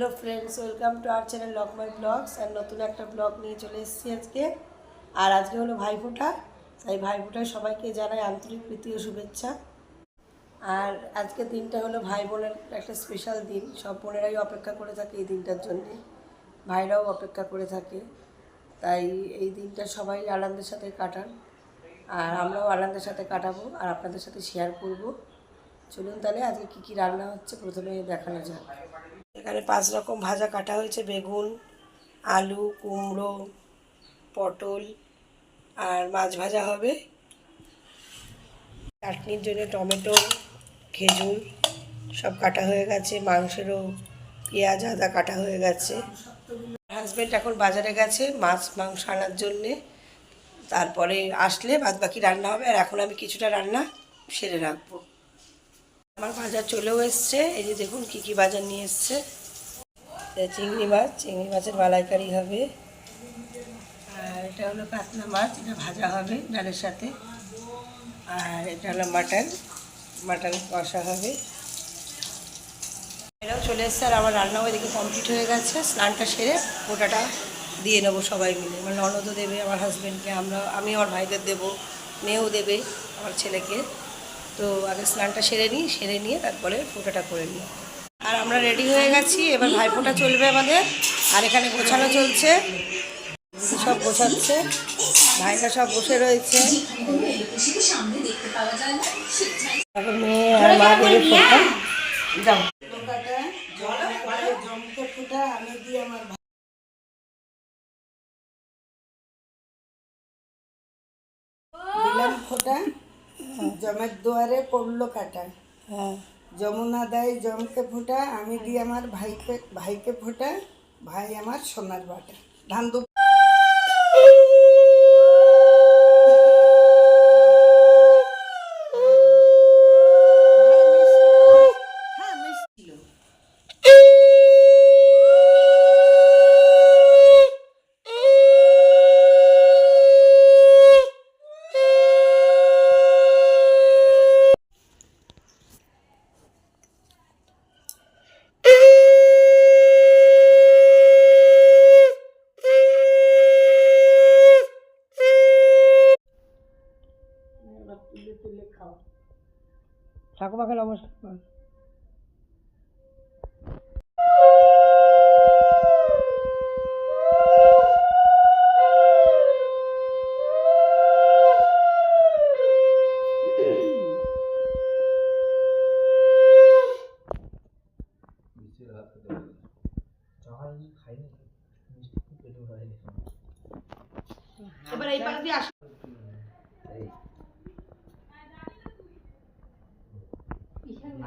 Hello friends welcome to our channel lock my blogs আর নতুন একটা blog নিয়ে চলে এসেছি আজকে। আর আজকে হলো ভাইফোঁটা তাই ভাইফোঁটায় সবাইকে জানাই আন্তরিক প্রীতি ও শুভেচ্ছা। আর আজকে দিনটা হলো ভাই বোনের একটা স্পেশাল দিন। সব বোনেরাই অপেক্ষা করে থাকে এই দিনটার জন্যে। ভাইরাও অপেক্ষা করে থাকে। তাই এই দিনটা সবাই আনন্দের সাথে কাটান। আর আমরাও আনন্দের সাথে কাটাবো আর আপনাদের সাথে শেয়ার করব। চলুন তাহলে আজকে কী কী রান্না হচ্ছে প্রথমে দেখানো যাক। এখানে পাঁচ রকম ভাজা কাটা হয়েছে, বেগুন, আলু, কুমড়ো, পটল, আর মাছ ভাজা হবে। চাটনির জন্য টমেটো, খেজুর সব কাটা হয়ে গেছে, মাংসেরও পেঁয়াজ, আদা কাটা হয়ে গেছে। হাজব্যান্ড এখন বাজারে গেছে মাছ, মাংস আনার জন্যে। তারপরে আসলে বাদ বাকি রান্না হবে, আর এখন আমি কিছুটা রান্না সেরে রাখব। আমার বাজার চলেও এসছে। এই যে দেখুন কী কী বাজার নিয়ে এসছে। চিংড়ি মাছ, চিংড়ি মাছের মালাইকারি হবে। আর এটা হলো কাতলা মাছ, এটা ভাজা হবে ডালের সাথে। আর এটা হলো মাটন মাটন কষা হবে। এরাও চলে এসছে আর আমার রান্নাও এদিকে কমপ্লিট হয়ে গেছে। স্নানটা সেরে ওটাটা দিয়ে নেব সবাই মিলে। আমার ননদও দেবে, আমার হাজব্যান্ডকে আমরা, আমি আমার ভাইদের দেবো, মেয়েও দেবে, আমার ছেলেকে। তো আগে স্নানটা সেরে নিই, সেরে নিয়ে তারপরে ফোটাটা করে নিই। আর আমরা রেডি হয়ে গেছি, এবার ভাইফোঁটা চলবে আমাদের, আর এখানে গোছানো চলছে। সব গোছাচ্ছে, ভাইরা সব বসে রয়েছে। এখন মেয়ে আর মা ফোটা। যাও। দিলাম ফোটা জমের দুয়ারে পড়ল কাটা। হ্যাঁ। যমুনা দেয় জমকে ফোটা আমি দিই আমার ভাইকে ভাইকে ফোটা ভাই আমার সোনার বাটা। ধান ঠাকুমাকে নমস্কার কর। এবার এই পাশ দিয়ে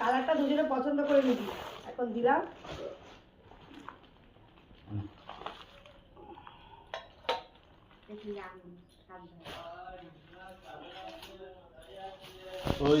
কালারটা দুজনে পছন্দ করে নিবি। এখন দিলাম। ওই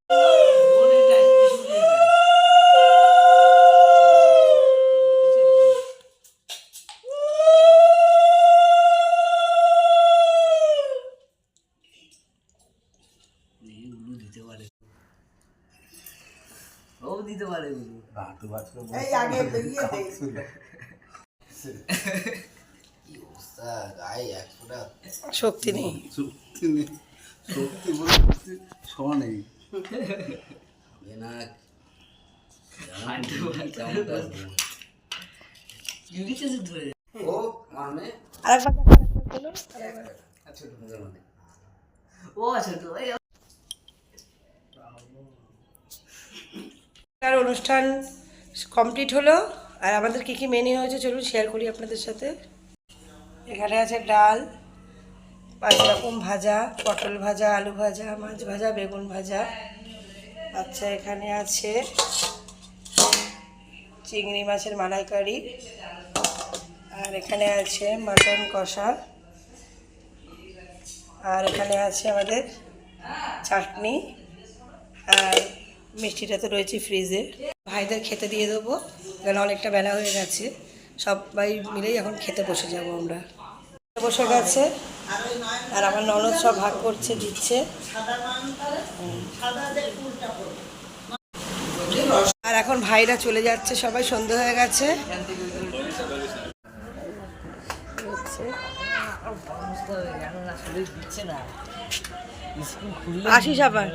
ও দিতে পারে এই আগে ইয়ে শক্তি নেই। নেই। বলে নেই। ও আরেকবার আচ্ছা মানে ও আচ্ছা তো এই আর অনুষ্ঠান কমপ্লিট হলো আর আমাদের কী কী মেনু হয়েছে চলুন শেয়ার করি আপনাদের সাথে। এখানে আছে ডাল পাঁচ রকম ভাজা, পটল ভাজা, আলু ভাজা, মাছ ভাজা, বেগুন ভাজা। আচ্ছা এখানে আছে চিংড়ি মাছের মালাইকারি। আর এখানে আছে মাটন কষা। আর এখানে আছে আমাদের চাটনি। আর মিষ্টিটা তো রয়েছে ফ্রিজে ভাইদের খেতে দিয়ে দেবো কারণ অনেকটা বেলা হয়ে গেছে। সবাই মিলেই এখন খেতে বসে যাব আমরা। বসে গেছে আর আমার ননদ সব ভাগ করছে দিচ্ছে। আর এখন ভাইরা চলে যাচ্ছে সবাই সন্ধে হয়ে গেছে। আসিস আবার।